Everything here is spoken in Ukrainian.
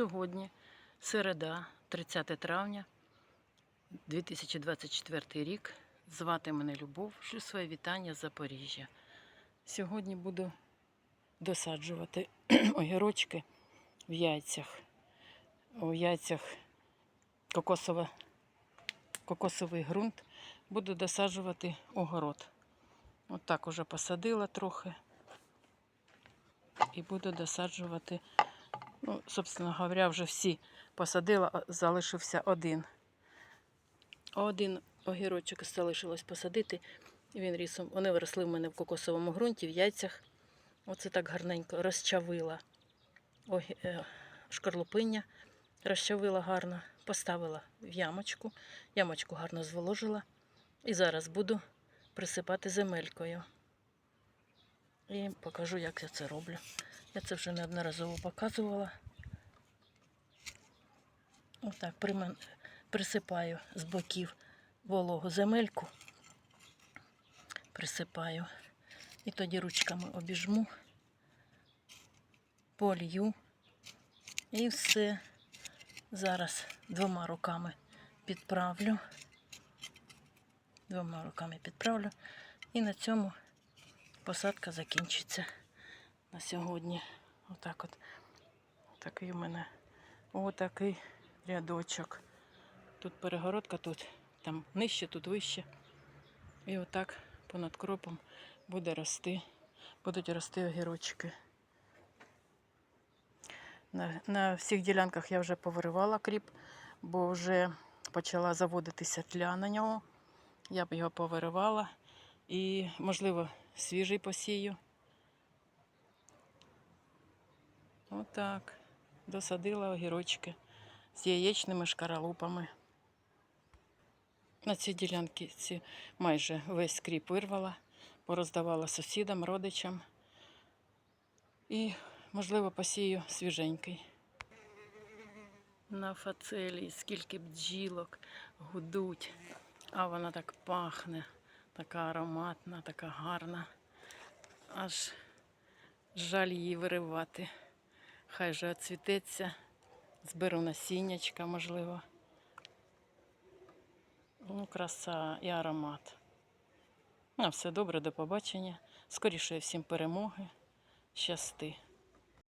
Сьогодні середа, 30 травня 2024 рік. Звати мене Любов, шлю своє вітання з Запоріжжя. Сьогодні буду досаджувати огірочки в яйцях. У яйцях кокосове, кокосовий ґрунт. Буду досаджувати огород. От так уже посадила трохи. І буду досаджувати. Ну, собственно говоря, вже всі посадила, залишився один. Один огірочок залишилось посадити. Він рісом. Вони виросли в мене в кокосовому ґрунті, в яйцях. Оце так гарненько розчавила Огі- е, шкарлупиння, розчавила гарно, поставила в ямочку. Ямочку гарно зволожила. І зараз буду присипати земелькою. І покажу, як я це роблю. Я це вже неодноразово показувала. Отак присипаю з боків вологу земельку. Присипаю. І тоді ручками обіжму, полью. І все. Зараз двома руками підправлю. Двома руками підправлю. І на цьому посадка закінчиться на сьогодні. Отак от. Такий у мене отакий рядочок. Тут перегородка, тут там нижче, тут вище. І отак понад кропом буде рости, будуть рости огірочки. На, на всіх ділянках я вже повиривала кріп, бо вже почала заводитися тля на нього. Я б його повиривала і, можливо, свіжий посію. Отак. Досадила огірочки з яєчними шкаралупами. На цій ділянці майже весь кріп вирвала, пороздавала сусідам, родичам. І, можливо, посію свіженький. На фацелії скільки бджілок гудуть, а вона так пахне, така ароматна, така гарна. Аж жаль її виривати. Хай же оцвітеться, зберу насіннячка, можливо. Ну, краса і аромат. На все добре, до побачення. Скоріше всім перемоги. Щасти.